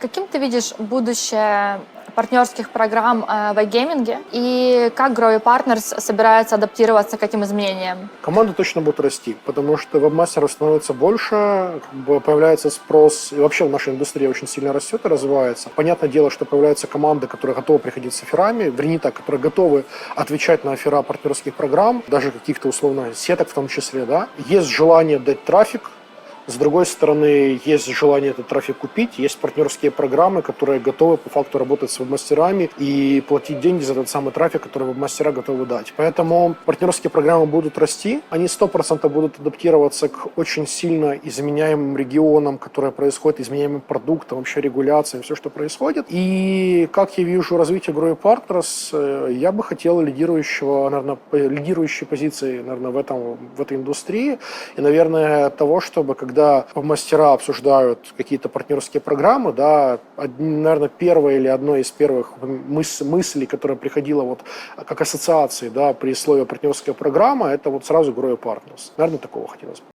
Каким ты видишь будущее партнерских программ э, в iGaming и как Grow Partners собирается адаптироваться к этим изменениям? Команда точно будет расти, потому что вебмастеров становится больше, как бы появляется спрос, и вообще в нашей индустрии очень сильно растет и развивается. Понятное дело, что появляются команды, которые готовы приходить с офферами, вернее так, которые готовы отвечать на оффера партнерских программ, даже каких-то условно сеток в том числе, да. Есть желание дать трафик, с другой стороны, есть желание этот трафик купить, есть партнерские программы, которые готовы по факту работать с веб-мастерами и платить деньги за тот самый трафик, который веб-мастера готовы дать. Поэтому партнерские программы будут расти, они 100% будут адаптироваться к очень сильно изменяемым регионам, которые происходят, изменяемым продуктам, вообще регуляциям, все, что происходит. И как я вижу развитие Grow Partners, э, я бы хотел лидирующего, наверное, лидирующей позиции, наверное, в, этом, в этой индустрии. И, наверное, того, чтобы когда когда мастера обсуждают какие-то партнерские программы, да, наверное, первое или одно из первых мыс мыслей, которая приходила вот как ассоциации, да, при слове партнерская программа, это вот сразу Grow Partners. Наверное, такого хотелось бы.